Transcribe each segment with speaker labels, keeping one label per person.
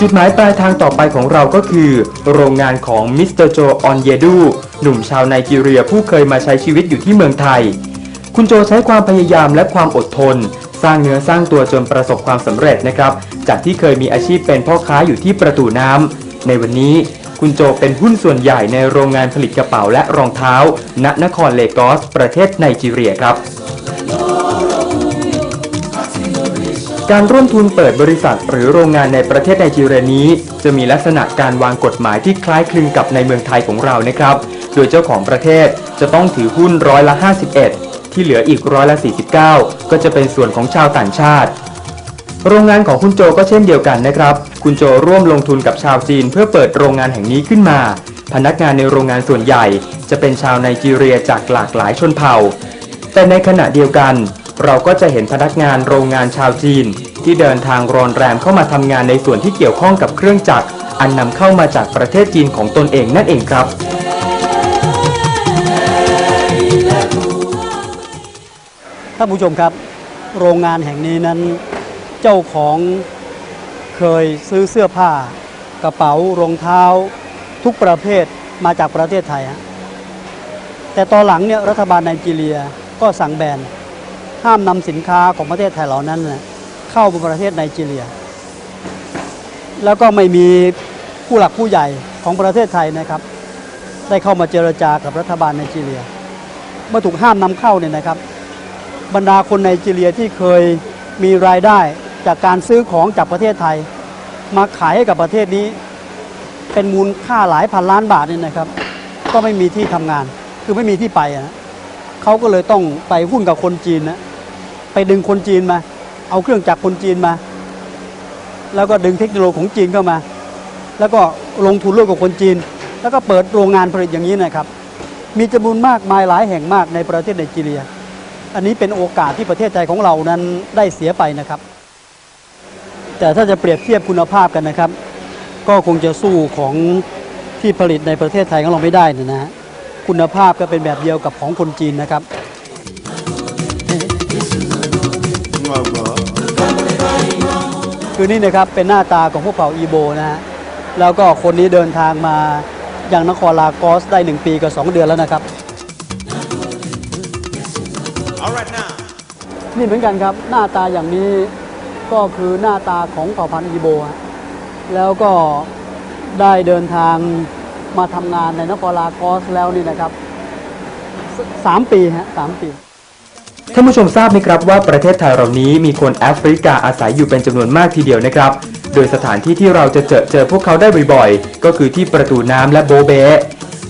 Speaker 1: จุดหมายปลายทางต่อไปของเราก็คือ โรงงานของมิสเตอร์โจออนเยดูหนุ่มชาวไนจีเรียผู้เคยมาใช้ชีวิตอยู่ที่เมืองไทย คุณโจใช้ความพยายามและความอดทน สร้างเนื้อสร้างตัวจนประสบความสำเร็จนะครับ จากที่เคยมีอาชีพเป็นพ่อค้าอยู่ที่ประตูน้ำในวันนี้คุณโจเป็นหุ้นส่วนใหญ่ในโรงงานผลิตกระเป๋าและรองเท้า ณนครเลกอส ประเทศไนจีเรียครับ การร่วมทุนเปิดบริษัทหรือโรงงานในประเทศไนจีเรียนี้ จะมีลักษณะการวางกฎหมายที่คล้ายคลึงกับในเมืองไทยของเรานะครับ โดยเจ้าของประเทศจะต้องถือหุ้นร้อยละ 51 ที่เหลืออีกร้อยละ 49 ก็จะเป็นส่วนของชาวต่างชาติ โรงงานของคุณโจก็เช่นเดียวกันนะครับ คุณโจร่วมลงทุนกับชาวจีน เพื่อเปิดโรงงานแห่งนี้ขึ้นมา พนักงานในโรงงานส่วนใหญ่ จะเป็นชาวไนจีเรียจากหลากหลายชนเผ่า แต่ในขณะเดียวกัน เราก็จะเห็นพนักงานโรงงานชาวจีน ที่เดินทางรอนแรมเข้ามาทำงานในส่วนที่เกี่ยวข้องกับเครื่องจักร อันนำเข้ามาจากประเทศจีนของตนเองนั่นเองครับ
Speaker 2: ท่านผู้ชมครับ โรงงานแห่งนี้นั้นเจ้าของเคยซื้อเสื้อผ้ากระเป๋ารองเท้า ทุกประเภทมาจากประเทศไทยฮะแต่ตอนหลังเนี่ยรัฐบาลไนจีเรียก็สั่งแบน ห้ามนำสินค้าของประเทศไทยเหล่านั้นนะเข้าประเทศไนจีเรีย แล้วก็ไม่มีผู้หลักผู้ใหญ่ของประเทศไทยนะครับ ได้เข้ามาเจรจากับรัฐบาลไนจีเรีย เมื่อถูกห้ามนำเข้าเนี่ยนะครับ บรรดาคนไนจีเรียที่เคยมีรายได้จากการซื้อของจากประเทศไทย มาขายให้กับประเทศนี้ เป็นมูลค่าหลายพันล้านบาทเนี่ยนะครับ ก็ไม่มีที่ทำงาน คือไม่มีที่ไปนะเขาก็เลยต้องไปหุ้นกับคนจีนนะ ไปดึงคนจีนมา เอาเครื่องจักรคนจีนมา แล้วก็ดึงเทคโนโลยีของจีนเข้ามา แล้วก็ลงทุนร่วมกับคนจีน แล้วก็เปิดโรงงานผลิตอย่างนี้นะครับ มีจำนวนมากมายหลายแห่งมากในประเทศไนจีเรีย อันนี้เป็นโอกาสที่ประเทศไทยของเรานั้นได้เสียไปนะครับ แต่ถ้าจะเปรียบเทียบคุณภาพกันนะครับ ก็คงจะสู้ของที่ผลิตในประเทศไทยของเราไม่ได้นะฮะคุณภาพก็เป็นแบบเดียวกับของคนจีนนะครับ คือนี่นะครับเป็นหน้าตาของพวกเผ่าอีโบนะฮะแล้วก็คนนี้เดินทางมายังนครลากอสได้หนึ่งปีกับสองเดือนแล้วนะครับ
Speaker 3: All right now.
Speaker 2: นี่เหมือนกันครับหน้าตาอย่างนี้ก็คือหน้าตาของเผ่าพันธุ์อีโบฮะแล้วก็ได้เดินทางมาทำงานในนครลากอสแล้วนี่นะครับสสามปีฮะสามปี
Speaker 1: ท่านผู้ชมทราบไหมครับว่าประเทศไทยเรานี้มีคนแอฟริกาอาศัยอยู่เป็นจำนวนมากทีเดียวนะครับ โดยสถานที่ที่เราจะเจอเจอพวกเขาได้บ่อยๆ ก็คือที่ประตูน้ำและโบเบ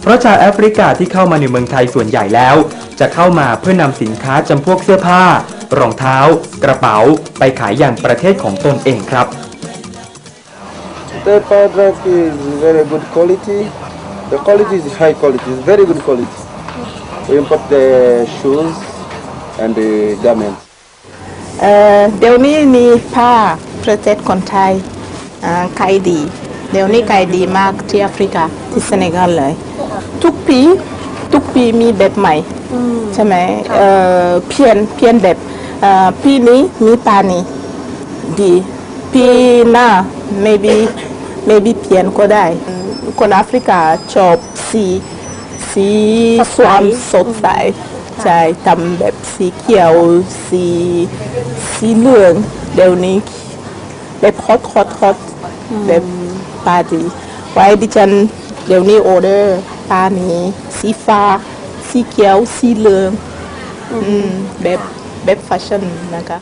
Speaker 1: เพราะชาวแอฟริกาที่เข้ามาในเมืองไทยส่วนใหญ่แล้ว จะเข้ามาเพื่อนำสินค้าจำพวกเสื้อผ้า รองเท้า กระเป๋า ไปขายอย่างประเทศของตนเองครับ
Speaker 4: The powder is very good quality. The quality is high quality, it's very good quality. We import the shoes and the garments.
Speaker 5: เอ่อเดี๋ยวนี้มีผ้าประเทศคนไทยอ่าขายดี เดี๋ยวนี้ขายดีมากที่แอฟริกาที่เซเนกัลเลย ทุกปีทุกปีมีแบบใหม่ใช่ไหมเอ่อเพียนเพียนแบบเอ่อปีนี้มีปานี้ดีปีหน้า maybe maybe เพียนก็ได้ คนแอฟริกาชอบสีสีสวมสดใส ใช่ทำแบบสีเขียวสีสีเหลือง เดี๋ยวนี้แบบฮอตฮอตฮอตแบบปาร์ตี้ไว้ดิฉันเดี๋ยวนี้ออเดอร์ปานี้สีฟ้า สีเขียว สีเหลืองอืมแบบแบบแฟชั่นนะคะ